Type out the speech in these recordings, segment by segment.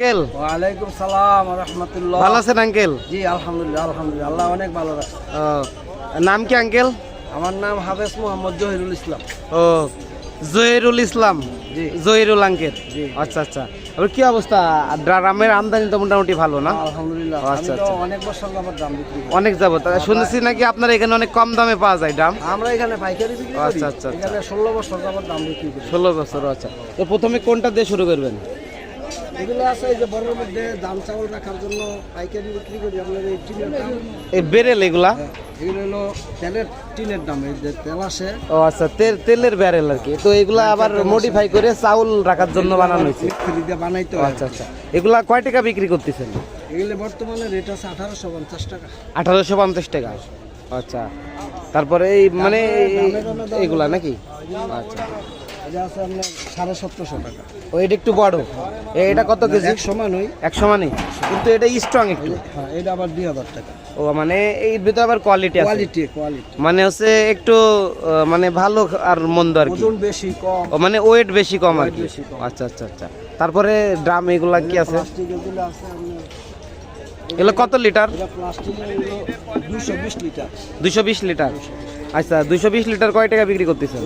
Uncle? ওয়ালাইকুম সালাম রহমতুল্লাহ। ভালো আছেন আঙ্কেল? জি আলহামদুলিল্লাহ আলহামদুলিল্লাহ। আল্লাহ অনেক ভালো রাখছে। নাম কি আঙ্কেল? আমার নাম হাফেজ মোহাম্মদ জহিরুল ইসলাম। ও জহিরুল ইসলাম? জি। জহিরুল আঙ্কেল? জি। আচ্ছা আচ্ছা। কি অবস্থা? ড্রামের আমদানি তো মোটামুটি ভালো না? আলহামদুলিল্লাহ। আচ্ছা, আচ্ছা। অনেক বছর আমার দাম বিক্রি করি। অনেক যাবত শুনেছি নাকি আপনার এখানে অনেক কম দামে পাওয়া যায় ড্রাম? আমরা এখানে পাইকারি বিক্রি করি। আচ্ছা, আচ্ছা, আচ্ছা। এখানে ষোলো বছর আমার দাম বিক্রি করি। ষোলো বছর আচ্ছা। তো প্রথমে কোনটা দিয়ে শুরু করবেন? এগুলো আছে এই যে বড়ের মধ্যে দাম চাউল রাখার জন্য পাইকারি বিক্রি করি আপনার এই টিনের দাম। এই বেরেল এগুলা? হ্যাঁ, এগুলো হলো তেলের টিনের দাম এই যে তেল আসে। ও আচ্ছা তেল তেলের ব্যারেল আর কি। তো এগুলা আবার মডিফাই করে চাউল রাখার জন্য বানানো হয়েছে। মিস্ত্রি দিয়ে বানাইতে হয়। আচ্ছা আচ্ছা। এগুলা কয় টাকা বিক্রি করতেছেন? এগুলো বর্তমানে রেট আছে আঠারোশো পঞ্চাশ টাকা। আঠারোশো পঞ্চাশ টাকা। আচ্ছা। তারপরে এই মানে এগুলা নাকি? আচ্ছা। এটা আছে আপনার সাড়ে সতেরোশো টাকা। ও এটা একটু বড়। এটা কত কেজি? এক সমান ওই। একশো মানে কিন্তু এটা স্ট্রং একটু। হ্যাঁ এটা আবার দুই হাজার টাকা। ও মানে এই ভিতরে আবার কোয়ালিটি আছে। কোয়ালিটি কোয়ালিটি মানে হচ্ছে একটু মানে ভালো আর মন্দ আর কি। ওজন বেশি কম। ও মানে ওয়েট বেশি কম আর কি। আচ্ছা আচ্ছা আচ্ছা। তারপরে ড্রাম এগুলা কি আছে? প্লাস্টিক এগুলো আছে এগুলো কত লিটার বিশ লিটার লিটার আচ্ছা দুশো বিশ লিটার কয় টাকা বিক্রি করতেছে?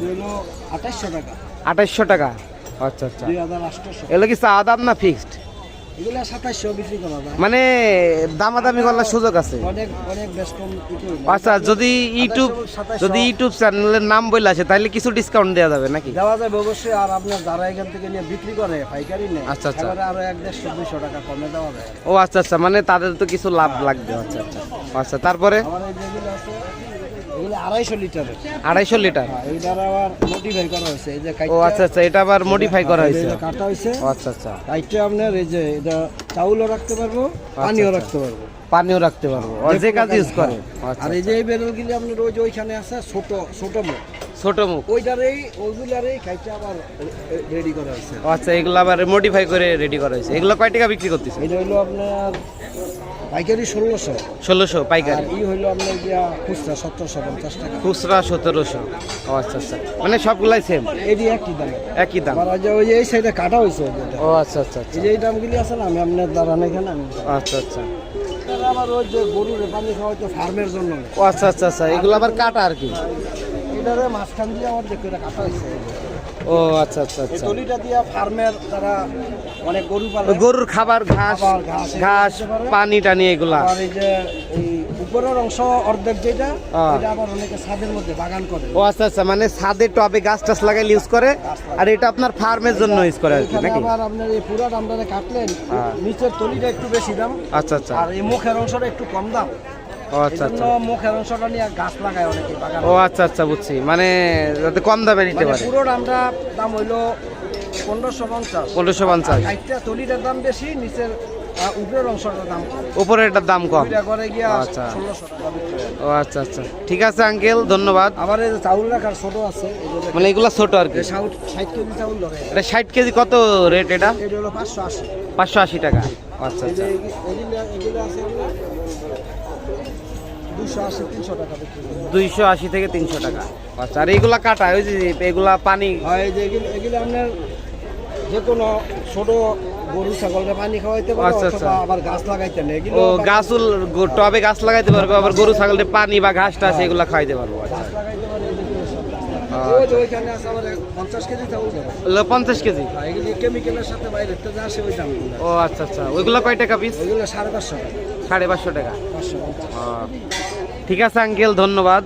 আঠাশশো টাকা। আঠাশশো টাকা। আচ্ছা আচ্ছা। এগুলো কি চা দাম না ফিক্সড মানে দামাদামি করার সুযোগ আছে। হয়। আচ্ছা যদি ইউটিউব যদি ইউটিউব চ্যানেলের নাম বলে আসে তাহলে কিছু ডিসকাউন্ট দেওয়া যাবে নাকি? দেওয়া যাবে অবশ্যই আর আপনার যারা এখান থেকে নিয়ে বিক্রি করে পাইকারি নেই আচ্ছা, আচ্ছা। আরও এক দেড়শো দুইশো টাকা কমে দেওয়া যায়। ও আচ্ছা আচ্ছা মানে তাদের তো কিছু লাভ লাগবে আচ্ছা আচ্ছা। আচ্ছা তারপরে? আছে আড়াইশো লিটারের। আড়াইশো লিটার। হ্যাঁ, আবার মডিফাই করা হয়েছে এই যে ও আচ্ছা আচ্ছা এটা আবার মডিফাই করা হয়েছে। এটা কাটা হয়েছে। আচ্ছা আচ্ছা। কাইটটা আপনার এই যে এটা চাউলও রাখতে পারব পানিও আচ্ছা। রাখতে পারব। পানিও রাখতে পারব আর যে কাজ ইউজ করে হ্যাঁ। আচ্ছা আর এই যে এই বেরোলগুলি আপনার ওই যে ওইখানে আছে ছোট ছোট মুখ। ছোট মুখ। ওইটারেই ওইগুলারেই খাইতে আবার রেডি করা হয়েছে। আচ্ছা এগুলো আবার মডিফাই করে রেডি করা হয়েছে। এগুলো কয় টাকা বিক্রি করতেছে এটা হলো আপনার পাইকারি ষোলোশো। ষোলোশো পাইকারি। ই হইল আপনার গিয়া খুচরা সতেরোশো পঞ্চাশ টাকা। খুচরা সতেরোশো। ও আচ্ছা আচ্ছা। মানে সবগুলাই সেম এটি একই দাম। একই দাম। ওই যে ওই এই সাইডে কাটা হয়েছে ও আচ্ছা আচ্ছা আচ্ছা। এই যে এই দামগুলি আছে না আমি আপনার দাঁড়ান এখানে আমি আচ্ছা আচ্ছা। আবার ওই যে গরুর পানি খাওয়াইতো ফার্মের জন্য। ও আচ্ছা আচ্ছা আচ্ছা। এগুলো আবার কাটা আর কি? এটারে মাঝখান দিয়ে আমার কাটা হয়েছে ও আচ্ছা আচ্ছা আচ্ছা। তলিটা দিয়া ফার্মের তারা অনেক গরু পালে গরুর খাবার ঘাস ঘাস। পানি টানি এগুলা। আর এই যে এই উপরের অংশ অর্ধেক যেটা। এটা আবার অনেকে ছাদের মধ্যে বাগান করে। ও আচ্ছা আচ্ছা মানে ছাদে টবে গাছ টাছ লাগাইলে ইউজ করে আর এটা আপনার ফার্মের জন্য ইউজ করে আর কি নাকি? আবার আপনার এই পুরা দামটা কাটলেন। নিচের তলিটা একটু বেশি দাম আচ্ছা আচ্ছা। আর এই মুখের অংশটা একটু কম দাম। আচ্ছা আচ্ছা। মুখের অংশটা নিয়ে গাছ লাগায় অনেকে বাগান। ও আচ্ছা আচ্ছা বুঝছি। মানে যাতে কম দামে নিতে মানে পারে। পুরো দামটা দাম হইল পনেরোশো পঞ্চাশ। পনেরোশো পঞ্চাশ। তলিটার দাম বেশি নিচের উপরের অংশটার দাম কম। কম। আচ্ছা। ও আচ্ছা আচ্ছা। ঠিক আছে আঙ্কেল ধন্যবাদ। আবার এই যে চাউল রাখার ছোট আছে মানে এগুলা ছোট আর কি। ষাট ষাট কেজি চাউল ধরে। এটা ষাট কেজি কত রেট এটা? এটা হলো পাঁচশো আশি। পাঁচশো আশি টাকা। আচ্ছা আচ্ছা এগুলো এগুলো আছে দুশো আশি তিনশো টাকা বিক্রি করে দুইশো আশি থেকে তিনশো টাকা। আচ্ছা আর এগুলা কাটা ওই যে এগুলা পানি? হয় এগুলো আপনার যে কোনো ছোট গরু ছাগলকে পানি খাওয়াইতে পারে আচ্ছা, আচ্ছা। অথবা আবার গাছ লাগাইতে নেই। এগুলো গাছুল টবে গাছ লাগাইতে পারবে আবার গরু ছাগলের পানি বা ঘাস টাস এগুলা খাইতে পারব আচ্ছা। গাছ লাগাইতে গাছ পঞ্চাশ কেজি দাম ও আচ্ছা আচ্ছা। ওইগুলো কয় টাকা পিস ওইগুলো সাড়ে পাঁচশো টাকা। সাড়ে পাঁচশো টাকা। ঠিক আছে আঙ্কেল ধন্যবাদ।